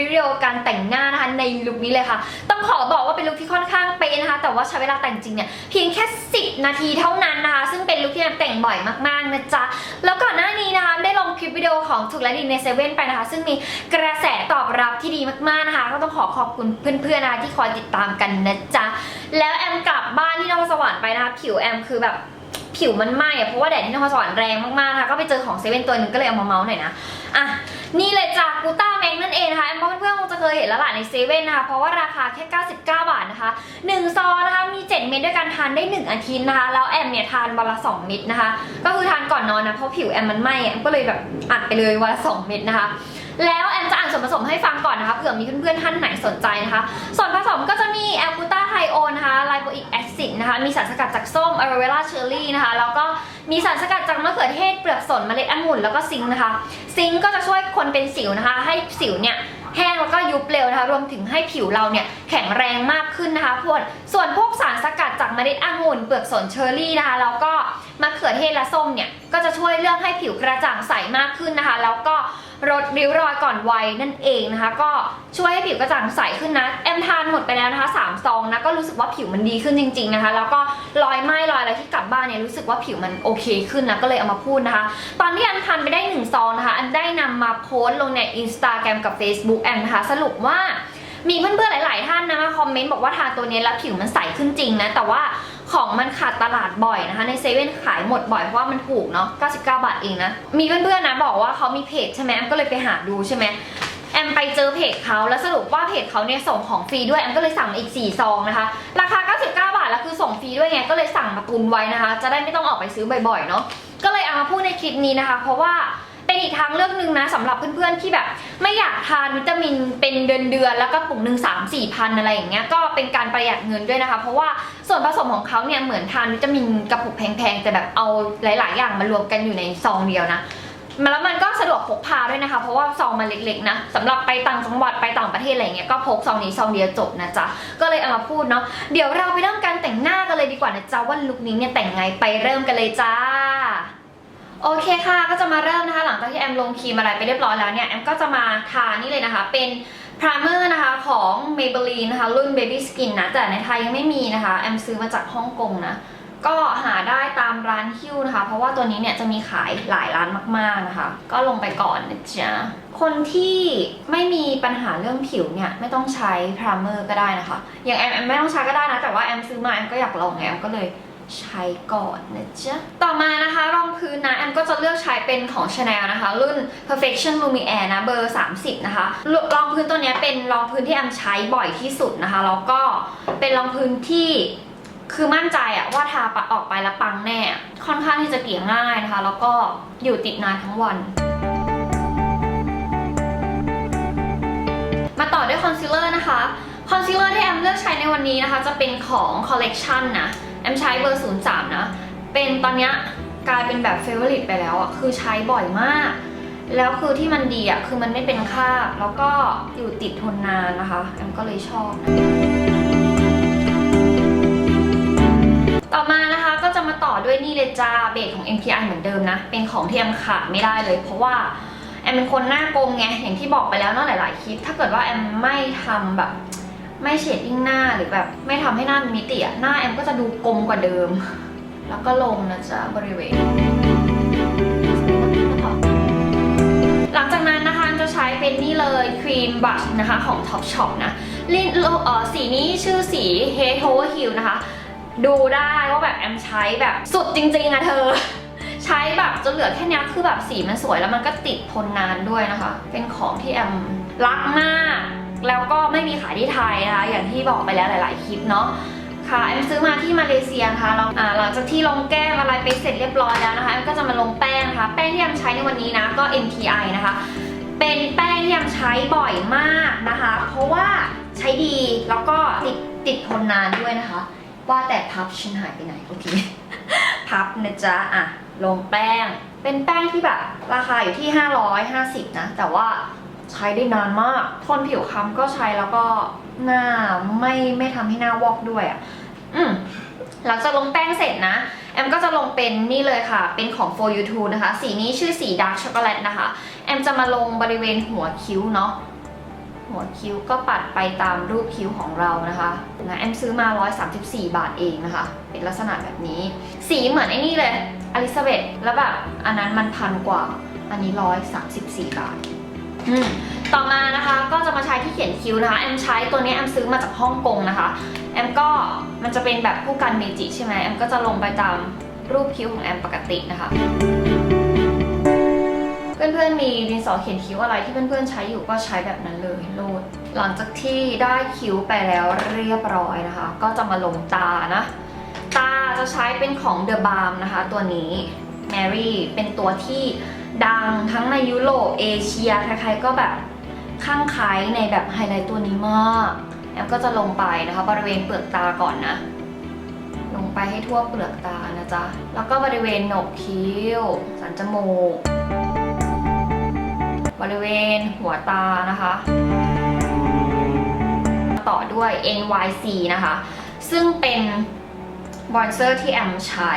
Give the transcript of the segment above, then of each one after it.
ลิปวิดีโอการแต่งหน้านะคะในลุคนี้เลยค่ะ ต้องขอบอกว่าเป็นลุคที่ค่อนข้างเป๊ะนะคะ แต่ว่าใช้เวลาแต่งจริงเนี่ยเพียงแค่ 10 นาทีเท่านั้นนะคะ ซึ่งเป็นลุคที่แอมแต่งบ่อยมากๆนะจ๊ะ แล้วก่อนหน้านี้นะคะได้ลงคลิปวิดีโอของถูกและดีในเซเว่นไปนะคะ ซึ่งมีกระแสตอบรับที่ดีมากๆนะคะ ก็ต้องขอขอบคุณเพื่อนๆนะคะที่คอยติดตามกันนะจ๊ะ แล้วแอมกลับบ้านที่นครสวรรค์ไปนะคะ ผิวแอมคือแบบผิวมันไหม้อะเพราะว่าแดดที่นครสวรรค์แรงมากๆนะคะก็ไปเจอของเซเว่นตัวหนึงก็เลยเอามาเมาส์หน่อยนะ อะ นี่เลยจ้ะกูต้า เคยเห็นแล้วล่ะในเซเว่นนะคะเพราะว่าราคาแค่ 99 บาทนะคะ1ซองนะคะมี 7 เม็ดด้วยกันทานได้ 1 อาทิตย์นะคะ แล้วแอมเนี่ยทานวันละ 2 เม็ดนะคะ ก็คือทานก่อนนอนนะเพราะผิวแอมมันไหม้แอมก็เลยแบบอัดไปเลยวันละ 2 เม็ดนะคะแล้วแอมจะอ่านส่วนผสมให้ฟังก่อนนะคะเผื่อมีเพื่อนๆท่านไหนสนใจนะคะ ส่วนผสมก็จะมีแอลกูตาไทโอนนะคะไลโปอิกแอซิดนะคะ มีสารสกัดจากส้มอะโรเวล่าเชอร์รี่นะคะ แล้วก็มีสารสกัดจากมะเขือเทศเปลือกสนเมล็ดองุ่นแล้วก็ซิงค์นะคะ ซิงค์ก็จะช่วยคนเป็นสิวนะคะ ให้สิวเนี่ย แห้งแล้วก็ยุบเร็วนะคะ รวมถึงให้ผิวเราเนี่ยแข็งแรงมากขึ้นนะคะพวกส่วนพวกสารสกัดจากเมล็ดองุ่นเปลือกสนเชอร์รี่นะคะแล้วก็มะเขือเทศและส้มเนี่ยก็จะช่วยเรื่องให้ผิวกระจ่างใสมากขึ้นนะคะ แล้วก็ลดริ้วรอยก่อนวัยนั่นเองนะคะ ก็ช่วยให้ผิวกระจ่างใสขึ้นนะแอมทานหมดไปแล้วนะคะ3ซองนะก็รู้สึกว่าผิวมันดีขึ้นจริง ๆนะคะ แล้วก็รอยไหม้รอยอะไรที่กลับบ้านเนี่ยรู้สึกว่าผิวมันโอเคขึ้นนะก็เลยเอามาพูดนะคะ ตอนที่แอมทานไปได้1ซองนะคะแอมได้นำมาโพสต์ลงใน Instagram กับ Facebook แอมนะคะสรุปว่ามีเพื่อนๆ หลาย ๆ ท่านนะมาคอมเมนต์บอกว่าทาตัวนี้แล้วผิวมันใสขึ้นจริงนะ แต่ว่าของมันขาดตลาดบ่อยนะคะ ในเซเว่นขายหมดบ่อยเพราะว่ามันถูกเนาะ 99 บาทเองนะ มีเพื่อนๆ นะบอกว่าเขามีเพจใช่ไหมแอมก็เลยไปหาดูใช่ไหมแอมไปเจอเพจเขาแล้วสรุปว่าเพจเขาเนี่ยส่งของฟรีด้วยแอมก็เลยสั่งมาอีก 4 ซองนะคะ ราคา 99 บาทแล้วคือส่งฟรีด้วยไงก็เลยสั่งมาตุนไว้นะคะ จะได้ไม่ต้องออกไปซื้อบ่อยๆ เนาะ ก็เลยเอามาพูดในคลิปนี้นะคะ เพราะว่า อีกทางเลือกหนึ่งนะสำหรับเพื่อนๆที่แบบ ไม่อยากทานวิตามินเป็นเดือนๆแล้วก็ปุกหนึ่งสามสี่พันอะไรอย่างเงี้ยก็เป็นการประหยัดเงินด้วยนะคะ เพราะว่าส่วนผสมของเขาเนี่ยเหมือนทานวิตามินกระปุกแพงๆแต่แบบเอาหลาย ๆ อย่างมารวมกันอยู่ในซองเดียวนะแล้วมันก็สะดวกพกพาด้วยนะคะ เพราะว่าซองมันเล็กๆนะสำหรับไปต่างจังหวัดไปต่างประเทศอะไรเงี้ยก็พกซองนี้ซองเดียวจบนะจ๊ะก็เลยเอามาพูดเนาะเดี๋ยวเราไปเริ่มการแต่งหน้ากันเลยดีกว่านะจ๊ะว่าลุคนี้เนี่ยแต่งไงไปเริ่มกันเลยจ้า โอเคค่ะก็จะมาเริ่มนะคะหลังจากที่แอมลงครีมอะไรไปเรียบร้อยแล้วเนี่ยแอมก็จะมาทานี่เลยนะคะ เป็นพรามเมอร์นะคะของ Maybelline นะคะรุ่น Baby Skin นะ แต่ในไทยยังไม่มีนะคะ แอมซื้อมาจากฮ่องกงนะ ก็หาได้ตามร้านฮิ้วนะคะ เพราะว่าตัวนี้เนี่ยจะมีขายหลายร้านมากๆนะคะ ก็ลงไปก่อนนะจ๊ะคนที่ไม่มีปัญหาเรื่องผิวเนี่ยไม่ต้องใช้พรามเมอร์ก็ได้นะคะ อย่างแอมแอมไม่ต้องใช้ก็ได้นะ แต่ว่าแอมซื้อมาแอมก็อยากลองไงแอมก็เลย ใช้ก่อนนะจ๊ะ ต่อมานะคะรองพื้นนะแอมก็จะเลือกใช้เป็นของ Chanel นะคะ รุ่น Perfection Lumiere นะเบอร์ 30 นะคะ รองพื้นตัวเนี้ยเป็นรองพื้นที่แอมใช้บ่อยที่สุดนะคะ แล้วก็เป็นรองพื้นที่คือมั่นใจอะว่าทาปะออกไปแล้วปังแน่ ค่อนข้างที่จะเกลี่ยง่ายนะคะ แล้วก็อยู่ติดนานทั้งวัน มาต่อด้วยคอนซีลเลอร์นะคะ คอนซีลเลอร์ที่แอมเลือกใช้ในวันนี้นะคะ จะเป็นของคอลเลกชันนะ แอมใช้เบอร์ 03 นะ เป็นตอนนี้กลายเป็นแบบเฟเวอร์ลิตไปแล้วอะ คือใช้บ่อยมาก แล้วคือที่มันดีอะ คือมันไม่เป็นคราบแล้วก็อยู่ติดทนนานนะคะ แอมก็เลยชอบนะต่อมานะคะก็จะมาต่อด้วยนี่เลยจ้าเบสของ MTI เหมือนเดิมนะ เป็นของที่แอมขาดไม่ได้เลย เพราะว่าแอมเป็นคนหน้าโกงไงอย่างที่บอกไปแล้วเนาะหลาย ๆ คลิป ถ้าเกิดว่าแอมไม่ทำแบบ ไม่เฉดดิ้งหน้าหรือแบบไม่ทำให้หน้ามีมิติอะหน้าแอมก็จะดูกลมกว่าเดิม แล้วก็ลงนะจ๊ะบริเวณ หลังจากนั้นนะคะจะใช้เป็นนี่เลยครีมบัชนะคะของ Top Shop นะลินเออสีนี้ชื่อสี Head Over Heel นะคะ ดูได้ว่าแบบแอมใช้แบบสุดจริงๆอะเธอใช้แบบจนเหลือแค่นี้คือแบบสีมันสวยแล้วมันก็ติดทนนานด้วยนะคะ เป็นของที่แอมรักมาก แล้วก็ไม่มีขายที่ไทยนะคะ อย่างที่บอกไปแล้วหลาย ๆ คลิปเนาะค่ะแอมซื้อมาที่มาเลเซียนะคะเราอ่าหลังจากที่ลงแก้มอะไรไปเสร็จเรียบร้อยแล้วนะคะแอมก็จะมาลงแป้งนะคะ แป้งที่แอมใช้ในวันนี้นะก็ MTI นะคะ เป็นแป้งที่แอมใช้บ่อยมากนะคะ เพราะว่าใช้ดีแล้วก็ติดติดทนนานด้วยนะคะ ว่าแต่พับฉันหายไปไหนโอเคพับนะจ๊ะอะลงแป้ง เป็นแป้งที่แบบราคาอยู่ที่ 550 นะ แต่ว่า ใช้ได้นานมากทนผิวค้ำก็ใช้แล้วก็หน้าไม่ไม่ทำให้หน้าวอกด้วยอะอืมหลังจากลงแป้งเสร็จนะ แอมก็จะลงเป็นนี่เลยค่ะ เป็นของ For You Too นะคะ สีนี้ชื่อสี Dark Chocolate นะคะ แอมจะมาลงบริเวณหัวคิ้วเนาะหัวคิ้วก็ปัดไปตามรูปคิ้วของเรานะคะนะแอมซื้อมา 134 บาทเองนะคะ เป็นลักษณะแบบนี้ สีเหมือนไอ้นี่เลยอลิซาเบธแล้วแบบอันนั้นมันพันกว่า อันนี้ 134 บาท ต่อมานะคะก็จะมาใช้ที่เขียนคิ้วนะคะแอมใช้ตัวนี้แอมซื้อมาจากฮ่องกงนะคะแอมก็มันจะเป็นแบบผู้กันเมจิใช่ไหมแอมก็จะลงไปตามรูปคิ้วของแอมปกตินะคะ เพื่อนๆมีดินสอเขียนคิ้วอะไรที่เพื่อนๆใช้อยู่ก็ใช้แบบนั้นเลยโลดหลังจากที่ได้คิ้วไปแล้วเรียบร้อยนะคะ ก็จะมาลงตานะตาจะใช้เป็นของ The Balm นะคะ ตัวนี้ Mary เป็นตัวที่ ดังทั้งในยุโรปเอเชียใครๆก็แบบข้างใครในแบบไฮไลท์ตัวนี้มากแอมก็จะลงไปนะคะ บริเวณเปลือกตาก่อนนะ ลงไปให้ทั่วเปลือกตานะจ๊ะ แล้วก็บริเวณโหนกคิ้ว สันจมูก บริเวณหัวตานะคะ ต่อด้วย NYC นะคะ ซึ่งเป็นบอนเซอร์ที่แอมใช้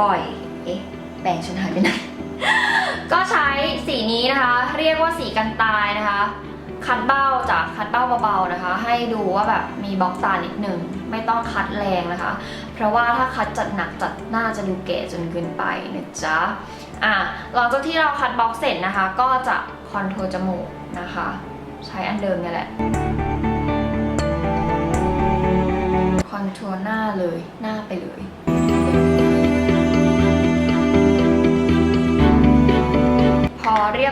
บ่อย เอ๊ะแบ่งฉันหายไปไหน ก็ใช้สีนี้นะคะ เรียกว่าสีกันตายนะคะ คัดเบ้าจากคัดเบ้าเบาๆนะคะ ให้ดูว่าแบบมีบล็อกตานิดหนึ่งไม่ต้องคัดแรงนะคะ เพราะว่าถ้าคัดจัดหนักจัดหน้าจะดูแก่จนเกินไปนะจ๊ะอะหลังจากที่เราคัดบล็อกเสร็จนะคะ ก็จะคอนโทรจมูกนะคะ ใช้อันเดิมเนี่ยแหละคอนโทรหน้าเลยหน้าไปเลย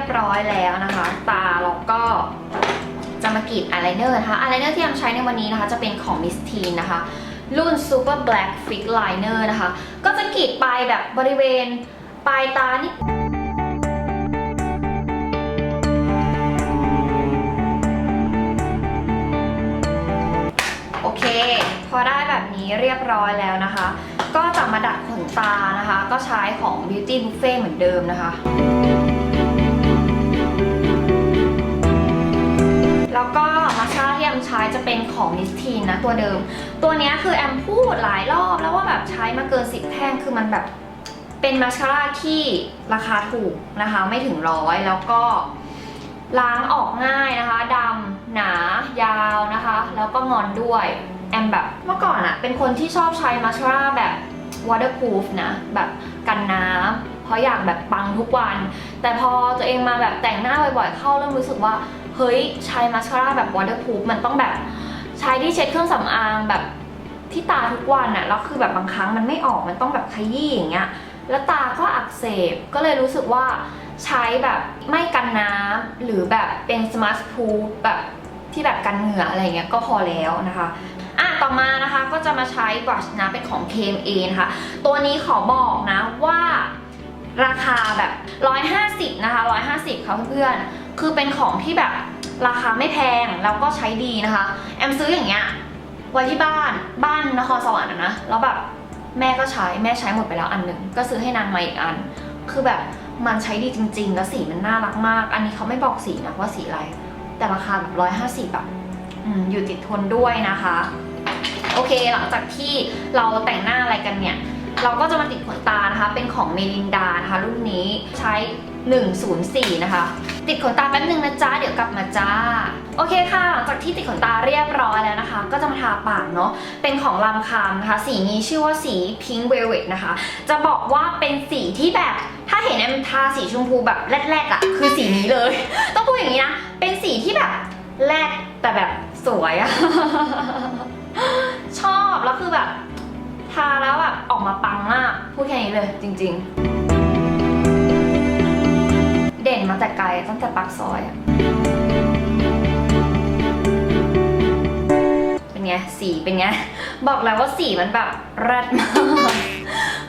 บร้อยแล้วนะคะ ตาเราก็จะมากรีดอายไลเนอร์นะคะอายไลเนอร์ที่ยำใช้ในวันนี้นะคะ จะเป็นของ Miss Teen นะคะ รุ่น Super Black Fix Liner นะคะ ก็จะกรีดไปแบบบริเวณปลายตานิดโอเค พอได้แบบนี้เรียบร้อยแล้วนะคะ ก็จะมาดัดขนตานะคะ ก็ใช้ของ Beauty Buffet เหมือนเดิมนะคะ แล้วก็มาสคาที่แอมใช้จะเป็นของมิสทีนนะตัวเดิม ตัวนี้คือแอมพูดหลายรอบแล้วว่าแบบใช้มาเกินสิบแท่งคือมันแบบเป็นมาสคาร่าที่ราคาถูกนะคะไม่ถึงร้อยแล้วก็ล้างออกง่ายนะคะดำหนายาวนะคะ แล้วก็งอนด้วยแอมแบบเมื่อก่อนอะเป็นคนที่ชอบใช้มาสคาร่าแบบ waterproof นะแบบกันน้ำเพราะอยากแบบปังทุกวัน แต่พอตัวเองมาแบบแต่งหน้าบ่อยๆเข้าเริ่มรู้สึกว่า เฮ้ยใช้มาสคาร่าแบบ waterproof มันต้องแบบ ใช้ที่เช็ดเครื่องสำอางแบบที่ตาทุกวันอะแล้วคือแบบบางครั้งมันไม่ออกมันต้องแบบขยี้อย่างเงี้ยแล้วตาก็อักเสบก็เลยรู้สึกว่าใช้แบบไม่กันน้ำหรือแบบเป็น smart proof แบบที่แบบกันเหงื่ออะไรเงี้ยก็พอแล้วนะคะอะต่อมานะคะก็จะมาใช้บรัชนะเป็นของ KMA นะคะตัวนี้ขอบอกนะว่าราคาแบบ 150นะคะ150ค่ะเพื่อนๆ คือเป็นของที่แบบราคาไม่แพงแล้วก็ใช้ดีนะคะ แอมซื้ออย่างเงี้ยไว้ที่บ้านบ้านนครสวรรค์นะแล้วแบบแม่ก็ใช้แม่ใช้หมดไปแล้วอันหนึ่งก็ซื้อให้นานมาอีกอัน คือแบบมันใช้ดีจริง ๆ แล้วสีมันน่ารักมาก อันนี้เขาไม่บอกสีนะว่าสีอะไร แต่ราคาแบบ150แบบอืมอยู่ติดทนด้วยนะคะ โอเคหลังจากที่เราแต่งหน้าอะไรกันเนี่ย เราก็จะมาติดขนตานะคะ เป็นของเมลินดานะคะรุ่นนี้ใช้ 104 นะคะ ติดขนตาแป๊บนึงนะจ๊ะเดี๋ยวกลับมาจ้า โอเคค่ะหลังจากที่ติดขนตาเรียบร้อยแล้วนะคะ ก็จะมาทาปากเนาะเป็นของลำคามนะคะ สีนี้ชื่อว่าสี Pink Velvet นะคะ จะบอกว่าเป็นสีที่แบบถ้าเห็นแอมทาสีชมพูแบบแรกๆอะ่ะคือสีนี้เลย ต้องพูดอย่างนี้นะ เป็นสีที่แบบแรกแต่แบบสวยอะชอบแล้วคือแบบทาแล้วแบบออกมาปังมากพูดแค่นี้เลยจริง ๆ นมาแต่ไกลตั้งแต่ปากซอยอะเป็นไงสีเป็นไง บอกแล้วว่าสีมันแบบแรดมาก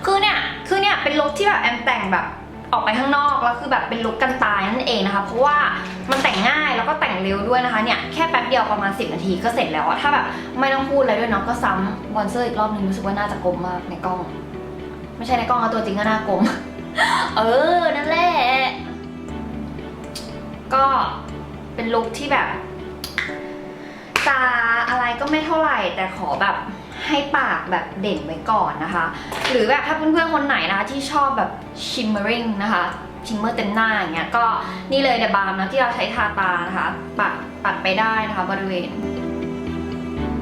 คือเนี่ยคือเนี่ยเป็นลุคที่แบบแอมแต่งแบบออกไปข้างนอกแล้วคือแบบเป็นลุคกันตายนั่นเองนะคะ เพราะว่ามันแต่งง่ายแล้วก็แต่งเร็วด้วยนะคะเนี่ยแค่แป๊บเดียวประมาณ 10 นาทีก็เสร็จแล้วอะถ้าแบบไม่ต้องพูดอะไรด้วยเนาะก็ซ้ำบอนเซอร์อีกรอบนึงรู้สึกว่าน่าจะกลมมากในกล้อง ไม่ใช่ในกล้องอะตัวจริงก็น่ากลม เออ นั่นแหละ ก็เป็นลุคที่แบบ ตาอะไรก็ไม่เท่าไหร่ แต่ขอแบบให้ปากแบบเด่นไว้ก่อนนะคะ หรือแบบถ้าเพื่อนๆคนไหนนะคะที่ชอบแบบ shimmering นะคะ shimmer เต็มหน้าอย่างเงี้ยก็นี่เลยเดบามนะที่เราใช้ทาตานะคะปากปัดไปได้นะคะบริเวณ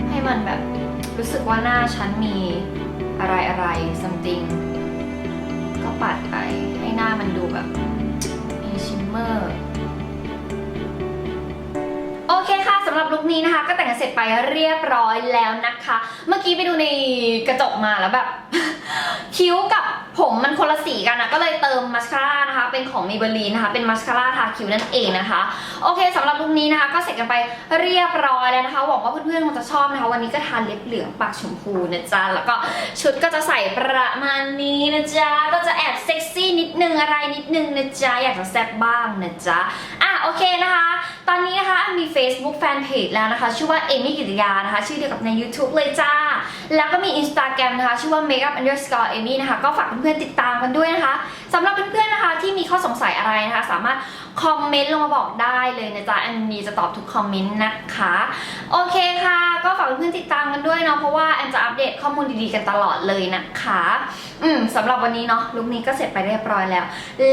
ให้มันแบบรู้สึกว่าหน้าฉันมีอะไรอะไรซัมติงก็ปัดไปให้หน้ามันดูแบบมีชิมเมอร์ นี้นะคะ ก็แต่งเสร็จไปเรียบร้อยแล้วนะคะ เมื่อกี้ไปดูในกระจกมาแล้วแบบ คิ้วกับผมมันคนละสีกันนะก็เลยเติมมาสคาร่านะคะ เป็นของ Maybelline นะคะ เป็นมาสคาร่าทาคิ้วนั่นเองนะคะ โอเคสำหรับลุคนี้นะคะ ก็เสร็จกันไปเรียบร้อยแล้วนะคะ หวังว่าเพื่อนๆคงจะชอบนะคะ วันนี้ก็ทาเล็บเหลืองปากชมพูนะจ๊ะ แล้วก็ชุดก็จะใส่ประมาณนี้นะจ๊ะ ก็จะแอบเซ็กซี่นิดนึงอะไรนิดนึงนะจ๊ะ อยากจะแซ่บบ้างนะจ๊ะ อะโอเคนะคะ ตอนนี้นะคะมี Facebook Fanpage แล้วนะคะ ชื่อว่าเอมี่กิติยานะคะ ชื่อเดียวกับใน YouTube เลยจ้า แล้วก็มี Instagram นะคะชื่อว่า makeup underscore amy นะคะก็ฝากเพื่อนๆติดตามกันด้วยนะคะสำหรับเพื่อนๆนะคะที่มีข้อสงสัยอะไรนะคะ สามารถคอมเมนต์ลงมาบอกได้เลยนะจ๊ะอันนี้จะตอบทุกคอมเมนต์นะคะโอเคค่ะ ก็ฝากเพื่อนๆติดตามกันด้วยเนาะเพราะว่าแอนจะอัปเดตข้อมูลดีๆกันตลอดเลยนะคะอืมสำหรับวันนี้เนาะลุคนี้ก็เสร็จไปเรียบร้อยแล้ว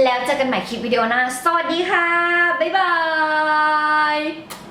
แล้วเจอกันใหม่คลิปวิดีโอหน้า สวัสดีค่ะ บ๊ายบาย